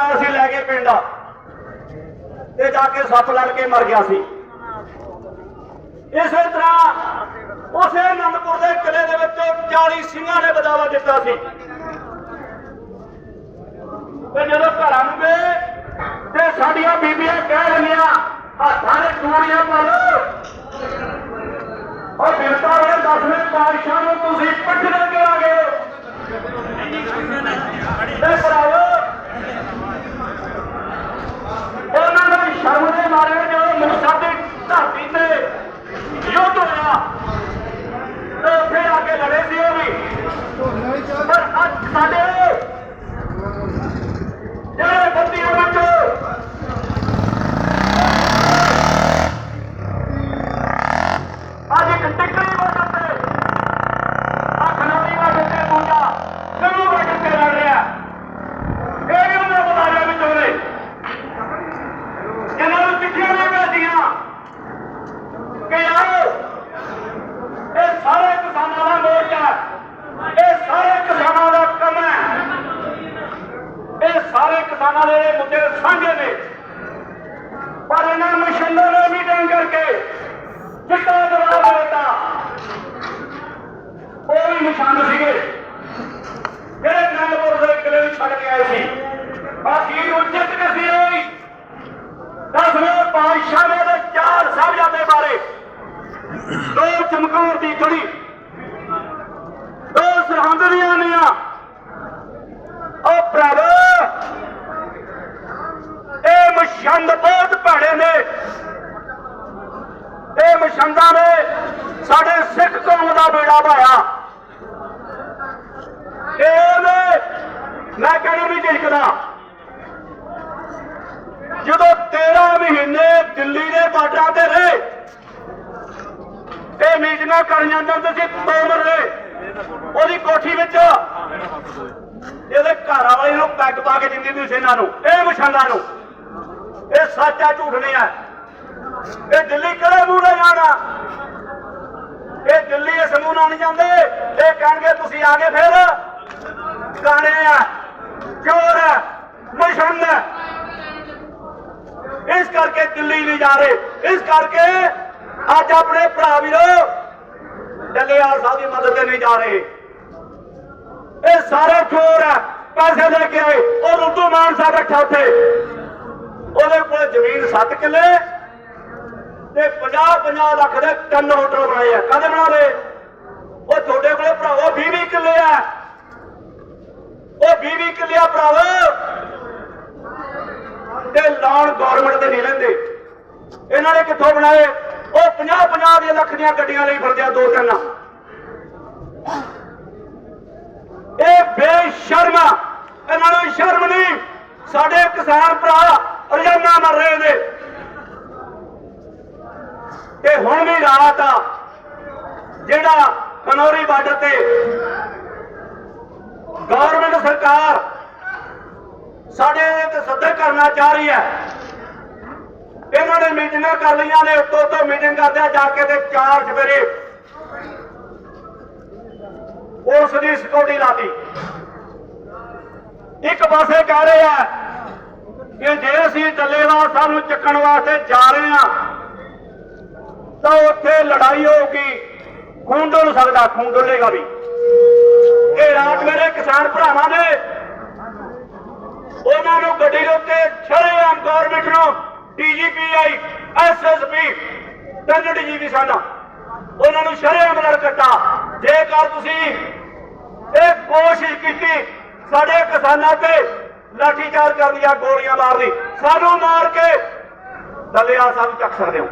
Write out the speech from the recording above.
ਬਣਾਇਆ ਸੀ ਲੈ ਕੇ ਪਿੰਡ। ਤੇ ਜਾ ਕੇ ਸੱਪ ਲੜ ਕੇ ਮਰ ਗਿਆ ਸੀ। ਇਸੇ ਤਰ੍ਹਾਂ ਉਸੇ ਅਨੰਦਪੁਰ ਦੇ ਕਿਲੇ ਦੇ ਵਿੱਚ 40 ਸਿੰਘਾਂ ਨੇ ਬਦਾਵਾ ਦਿੱਤਾ ਸੀ। ਤੇ ਜਦੋਂ ਘਰਾਂ ਨੂੰ ਗਏ, ਤੇ ਸਾਡੀਆਂ ਬੀਬੀਆਂ ਕਹਿ ਰਹੀਆਂ, ਹੱਥਾਂ ਦੇ ਚੂੜੀਆਂ ਪਾ ਲਓ। ਉਹ ਬਿਰਤਾ ਵਾਲੇ ਦਸਵੇਂ ਪਾਤਸ਼ਾਹ ਨੂੰ ਤੁਸੀਂ ਪੱਠੇ ਕੇ ਆ ਗਏ ਹੋ ਤੇ ਭਰਾਵੋ ਉਹਨਾਂ ਦਾ ਸ਼ਰਮ ਦੇ ਮਾਰੇ ਜਦੋਂ ਮੁਕਤਸਰ ਦੀ ਧਰਤੀ ਤੇ ਯੁੱਧ ਹੋਇਆ ਤੇ ਉੱਥੇ ਆ ਕੇ ਲੜੇ ਸੀ ਉਹ ਵੀ ਪਰ ਅੱਜ ਸਾਡੇ ਜਿਹੜੇ ਬੰਦੀਆਂ ਵਿੱਚ ਅੱਜ ਇੱਕ ਟਿੱਕਰੀ ਬਾਰਡਰ ਤੇ ਆ ਖਨੌਰੀ ਬਾਰਡਰ ਤੇ ਦੂਜਾ ਸਿਰੂ ਬਾਰਡਰ ਤੇ ਲੜ ਰਿਹਾ ਇਹ ਵੀ ਉਹਨਾਂ ਬਦਾਰਿਆਂ ਵਿੱਚੋਂ ਨੇ ਜਿਨ੍ਹਾਂ ਨੂੰ ਚਿੱਠੀਆਂ ਨਹੀਂ ਭੇਜੀਆਂ ਕਿ ਆਓ ਇਹ ਸਾਰੇ ਕਿਸਾਨਾਂ ਦਾ ਮੋਰਚਾ ਹੈ। ਇਹ ਸਾਰੇ ਕਿਸਾਨਾਂ ਦਾ ਕੰਮ ਹੈ ਇਹ ਸਾਰੇ ਕਿਸਾਨਾਂ ਦੇ ਮੁੱਦੇ ਸਾਂਝੇ ਨੇ। ਪਰ ਇਹਨਾਂ ਮਸ਼ੀਨਾਂ ਨੇ ਮੀਟਿੰਗ ਕਰਕੇ। ਚਿੱਟਾ ਜਵਾਬ ਦਿੱਤਾ। ਉਹ ਵੀ ਨਿਸ਼ਾਨ ਸੀਗੇ। ਜਿਹੜੇ ਨੰਦਪੁਰ ਦੇ ਕਿਲੇ ਨੂੰ ਛੱਡ ਕੇ ਆਏ ਸੀ। ਬਾਕੀ ਨੂੰ ਜਿੱਤ ਹੋਈ ਦਸਵੇਂ ਪਾਤਸ਼ਾਹ ਦੇ ਚਾਰ ਸਾਹਿਬਜ਼ਾਦੇ ਬਾਰੇ ਦੋ ਚਮਕੌਰ ਦੀ ਗੜੀ ਦੋ ਸਰਹੰਦ ਦੀਆਂ ਨੀਆਂ ਉਹ ਭਰਾਵੋ ਇਹ ਮਸ਼ੰਦ ਬਹੁਤ ਭੈੜੇ ਨੇ। ਇਹ ਮਸ਼ੰਦਾਂ ਨੇ ਸਾਡੇ ਸਿੱਖ ਕੌਮ ਦਾ ਬੇੜਾ ਭਾਇਆ। ਇਹਨੇ ਮੈਂ ਕਹਿਣਾ ਵੀ ਝਿਜਕਦਾ। ਜਦੋਂ 13 ਮਹੀਨੇ ਦਿੱਲੀ ਦੇ ਬਾਰਡਰਾਂ ਤੇ ਰਹੇ, ਇਹ ਮੀਟਿੰਗਾਂ ਕਰਨ ਜਾਂਦੇ ਹੁੰਦੇ ਸੀ ਤੋਮਰ ਦੇ, ਉਹਦੀ ਕੋਠੀ ਵਿੱਚ। ਇਹਦੇ ਘਰ ਵਾਲੇ ਨੂੰ ਪੈਗ ਪਾ ਕੇ ਦਿੰਦੀ ਤੁਸੀਂ ਇਹਨਾਂ ਨੂੰ, ਇਹ ਮਸ਼ੰਦਾਂ ਨੂੰ। ਸੱਚ ਆ ਝੂਠ ਨਹੀਂ ਹੈ। ਇਹ ਦਿੱਲੀ ਕਿਹੜੇ ਮੂੰਹ ਜਾਣਾ? ਇਹ ਦਿੱਲੀ ਇਸ ਮੂੰਹ ਨਾਲ ਨਹੀਂ ਜਾਂਦੇ। ਇਹ ਕਹਿਣਗੇ, ਤੁਸੀਂ ਆ ਗਏ ਫਿਰ। ਕਾਣੇ ਆ, ਚੋਰ ਹੈ ਮਸ਼ੰਦ ਹੈ ਇਸ ਕਰਕੇ ਦਿੱਲੀ ਨਹੀਂ ਜਾ ਰਹੇ। ਇਸ ਕਰਕੇ ਅੱਜ ਆਪਣੇ ਭਰਾ ਵੀਰੋ, ਡੱਲੇਵਾਲ ਸਾਹਿਬ ਦੀ ਮਦਦ ਤੇ ਨਹੀਂ ਜਾ ਰਹੇ। ਇਹ ਸਾਰੇ ਚੋਰ ਹੈ ਪੈਸੇ ਲੈ ਕੇ ਆਏ। ਉਹ ਰੁੱਤੂ ਮਾਨ ਸਾਹਿਬ ਬੈਠਾ ਉੱਥੇ। ਉਹਦੇ ਕੋਲ ਜ਼ਮੀਨ 7 ਕਿੱਲੇ ਤੇ 50 50 ਲੱਖ ਦੇ ਤਿੰਨ ਹੋਟਲ ਬਣਾਏ ਆ। ਕਦੇ ਬਣਾ ਲਏ ਉਹ ਤੁਹਾਡੇ ਕੋਲੇ ਭਰਾਵੋ 20 20 ਕਿੱਲੇ ਆ। ਉਹ 20 20 ਕਿੱਲੇ ਆ ਭਰਾਵੋ ਤੇ ਲੋਨ ਗਵਰਨਮੈਂਟ ਦੇ ਨਹੀਂ ਲੈਂਦੇ ਇਹਨਾਂ ਨੇ ਕਿੱਥੋਂ ਬਣਾਏ? ਉਹ 50 50 ਦੇ ਲੱਖ ਦੀਆਂ ਗੱਡੀਆਂ ਲਈ ਫਿਰਦੇ ਆ, ਦੋ ਤਿੰਨ। ਇਹ ਬੇਸ਼ਰਮ ਇਹਨਾਂ ਨੂੰ ਸ਼ਰਮ ਨਹੀਂ। ਸਾਡੇ ਕਿਸਾਨ ਭਰਾ ਰੋਜ਼ਾਨਾ ਮਰ ਰਹੇ ਨੇ। ਤੇ ਹੁਣ ਵੀ ਰਾਤ ਆ, ਜਿਹੜਾ ਕਨੋਰੀ ਬਾਰਡਰ ਤੇ ਗਵਰਨਮੈਂਟ ਸਰਕਾਰ ਸਾਡੇ ਤੇ ਸੱਦਾ ਕਰਨਾ ਚਾਹ ਰਹੀ ਹੈ। ਇਹਨਾਂ ਨੇ ਮੀਟਿੰਗਾਂ ਕਰ ਲਈਆਂ ਨੇ, ਉੱਤੋਂ ਤੋਂ ਮੀਟਿੰਗ ਕਰਦੇ ਜਾ ਕੇ ਤੇ ਚਾਰ ਸਵੇਰੇ ਉਸ ਦੀ ਸਿਕਿਉਰਿਟੀ ਲਾਤੀ। ਇੱਕ ਪਾਸੇ ਕਹਿ ਰਹੇ ਆ ਕਿ ਜੇ ਅਸੀਂ ਡੱਲੇਵਾਲ ਸਾਨੂੰ ਚੱਕਣ ਵਾਸਤੇ ਜਾ ਰਹੇ ਆ ਤਾਂ ਉੱਥੇ ਲੜਾਈ ਹੋਊਗੀ। ਖੂਨ ਡੁੱਲ ਸਕਦਾ, ਖੂਨ ਡੁੱਲੇਗਾ ਵੀ। ਇਹ ਰਾਤ ਮੇਰੇ ਕਿਸਾਨ ਭਰਾਵਾਂ ਨੇ ਉਹਨਾਂ ਨੂੰ ਗੱਡੀ ਦੇ ਉੱਤੇ ਛੜੇਆਮ ਗਵਰਨਮੈਂਟ ਨੂੰ ਡੀਜੀਪੀਆਈ ਐਸਐਸਪੀ ਤਿੰਨ ਡੀਜੀਪੀ ਸਨ ਉਹਨਾਂ ਨੂੰ ਸ਼ਰੇਆਮ ਲੜ ਕੱਟਾ। ਜੇਕਰ ਤੁਸੀਂ ਇਹ ਕੋਸ਼ਿਸ਼ ਕੀਤੀ, ਸਾਡੇ ਕਿਸਾਨਾਂ ਤੇ ਲਾਠੀਚਾਰ ਕਰਨ ਦੀਆਂ ਗੋਲੀਆਂ ਮਾਰਨੀ ਸਾਨੂੰ ਮਾਰ ਕੇ ਦਲਿਆ ਸਾਨੂੰ ਚੱਕ ਸਕਦੇ ਹੋ।